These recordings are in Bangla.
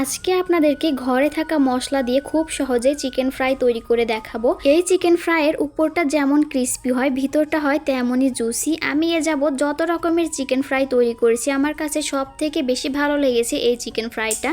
আজকে আপনাদেরকে ঘরে থাকা মশলা দিয়ে খুব সহজে চিকেন ফ্রাই তৈরি করে দেখাবো। এই চিকেন ফ্রাইয়ের উপরটা যেমন ক্রিস্পি হয়, ভিতরটা হয় তেমনই জুসি। আমি এ যাব যত রকমের চিকেন ফ্রাই তৈরি করেছি, আমার কাছে সব থেকে বেশি ভালো লেগেছে এই চিকেন ফ্রাইটা।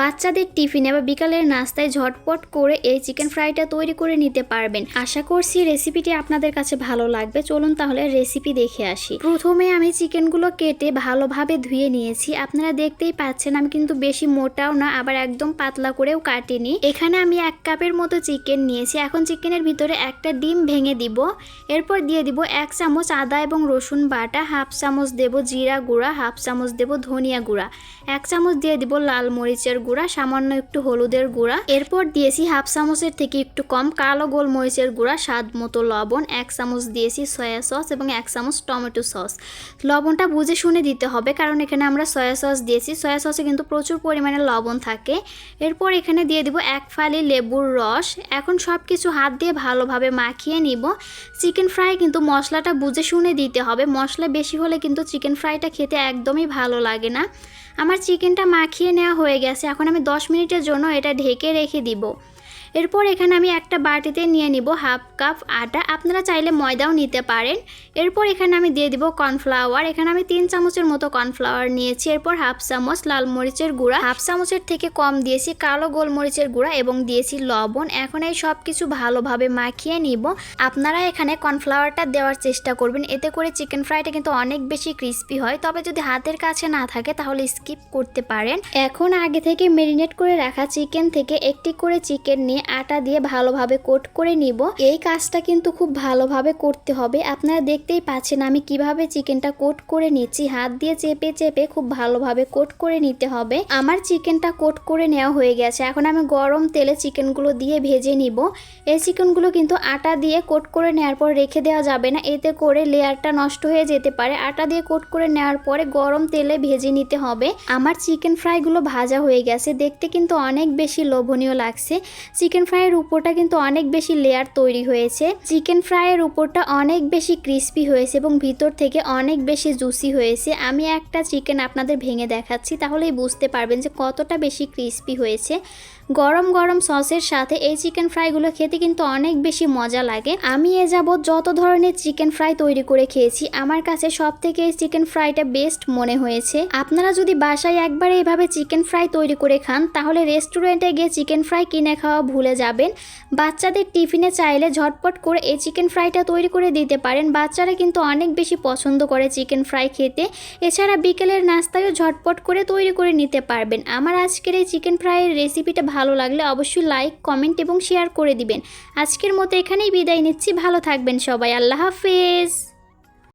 বাচ্চাদের টিফিনে বা বিকালের নাস্তায় ঝটপট করে এই চিকেন ফ্রাইটা তৈরি করে নিতে পারবেন। আশা করছি রেসিপিটি আপনাদের কাছে ভালো লাগবে। চলুন তাহলে রেসিপি দেখে আসি। প্রথমে আমি চিকেনগুলো কেটে ভালোভাবে ধুয়ে নিয়েছি। আপনারা দেখতেই পাচ্ছেন আমি কিন্তু বেশি মোটাও না, আবার একদম পাতলা করেও কাটিনি। এখানে আমি এক কাপের মতো চিকেন নিয়েছি। এখন চিকেনের ভিতরে একটা ডিম ভেঙে দিব। এরপর দিয়ে দিব এক চামচ আদা এবং রসুন বাটা, হাফ চামচ দেব জিরা গুঁড়া, হাফ চামচ দেব ধনিয়া গুঁড়া, এক চামচ দিয়ে দিব লাল মরিচের গুঁড়া, সামান্য একটু হলুদের গুঁড়া। এরপর দিয়েছি হাফ চামচের থেকে একটু কম কালো গোলমরিচের গুঁড়া, স্বাদ মতো লবণ, এক চামচ দিয়েছি সয়া সস এবং এক চামচ টমেটো সস। লবণটা বুঝে শুনে দিতে হবে, কারণ এখানে আমরা সয়া সস দিয়েছি। সয়া সসে কিন্তু প্রচুর পরিমাণে লবণ থাকে। এরপর এখানে দিয়ে দিব এক ফালি লেবুর রস। এখন সব কিছু হাত দিয়ে ভালোভাবে মাখিয়ে নিব। চিকেন ফ্রাই কিন্তু মশলাটা বুঝে শুনে দিতে হবে। মশলা বেশি হলে কিন্তু চিকেন ফ্রাইটা খেতে একদমই ভালো লাগে না। আমার চিকেনটা মাখিয়ে নেওয়া হয়ে গেছে। এখন আমি দশ মিনিটের জন্য এটা ঢেকে রেখে দিব। এরপর এখানে আমি একটা বাটিতে নিয়ে নিব হাফ কাপ আটা। আপনারা চাইলে ময়দাও নিতে পারেন। এরপর এখানে আমি দিয়ে দিব কর্নফ্লাওয়ার। এখানে আমি তিন চামচের মতো কর্নফ্লাওয়ার নিয়েছি। এরপর হাফ চামচ লাল মরিচের গুঁড়া। হাফ চামচের থেকে কম দিয়েছি কালো গোলমরিচের গুঁড়া এবং দিয়েছি লবণ। এখন এই সব কিছু ভালোভাবে মাখিয়ে নিব। আপনারা এখানে কর্নফ্লাওয়ারটা দেওয়ার চেষ্টা করবেন। এতে করে চিকেন ফ্রাইটা কিন্তু অনেক বেশি ক্রিস্পি হয়। তবে যদি হাতের কাছে না থাকে তাহলে স্কিপ করতে পারেন। এখন আগে থেকে মেরিনেট করে রাখা চিকেন থেকে একটি করে চিকেন নিয়ে আটা দিয়ে ভালোভাবে কোট করে নিব। এই কাজটা কিন্তু খুব ভালোভাবে করতে হবে। আপনারা দেখতেই পাচ্ছেন আমি কীভাবে চিকেনটা কোট করে নিচ্ছি। হাত দিয়ে চেপে চেপে খুব ভালোভাবে কোট করে নিতে হবে। আমার চিকেনটা কোট করে নেওয়া হয়ে গেছে। এখন আমি গরম তেলে চিকেনগুলো দিয়ে ভেজে নিব। এই চিকেনগুলো কিন্তু আটা দিয়ে কোট করে নেওয়ার পর রেখে দেওয়া যাবে না। এতে করে লেয়ারটা নষ্ট হয়ে যেতে পারে। আটা দিয়ে কোট করে নেওয়ার পরে গরম তেলে ভেজে নিতে হবে। আমার চিকেন ফ্রাইগুলো ভাজা হয়ে গেছে। দেখতে কিন্তু অনেক বেশি লোভনীয় লাগছে। চিকেন ফ্রাইয়ের উপরটা কিন্তু অনেক বেশি লেয়ার তৈরি হয়েছে। চিকেন ফ্রাইয়ের উপরটা অনেক বেশি ক্রিস্পি হয়েছে এবং ভিতর থেকে অনেক বেশি জুসি হয়েছে। আমি একটা চিকেন আপনাদের ভেঙে দেখাচ্ছি, তাহলেই বুঝতে পারবেন যে কতটা বেশি ক্রিস্পি হয়েছে। গরম গরম সসের সাথে এই চিকেন ফ্রাইগুলো খেতে কিন্তু অনেক বেশি মজা লাগে। আমি এ যাবৎ যত ধরনের চিকেন ফ্রাই তৈরি করে খেয়েছি, আমার কাছে সব থেকে এই চিকেন ফ্রাইটা বেস্ট মনে হয়েছে। আপনারা যদি বাসায় একবার এইভাবে চিকেন ফ্রাই তৈরি করে খান, তাহলে রেস্টুরেন্টে গিয়ে চিকেন ফ্রাই কিনে খাওয়া ভুলে যাবেন। বাচ্চাদের টিফিনে চাইলে ঝটপট করে এই চিকেন ফ্রাইটা তৈরি করে দিতে পারেন। বাচ্চারা কিন্তু অনেক বেশি পছন্দ করে চিকেন ফ্রাই খেতে। এছাড়া বিকেলের নাস্তায়ও ঝটপট করে তৈরি করে নিতে পারবেন। আমার আজকের এই চিকেন ফ্রাইয়ের রেসিপিটা ভালো লাগলে অবশ্যই লাইক, কমেন্ট এবং শেয়ার করে দিবেন। আজকের মতো এখানেই বিদায় নিচ্ছি। ভালো থাকবেন সবাই। আল্লাহ হাফেজ।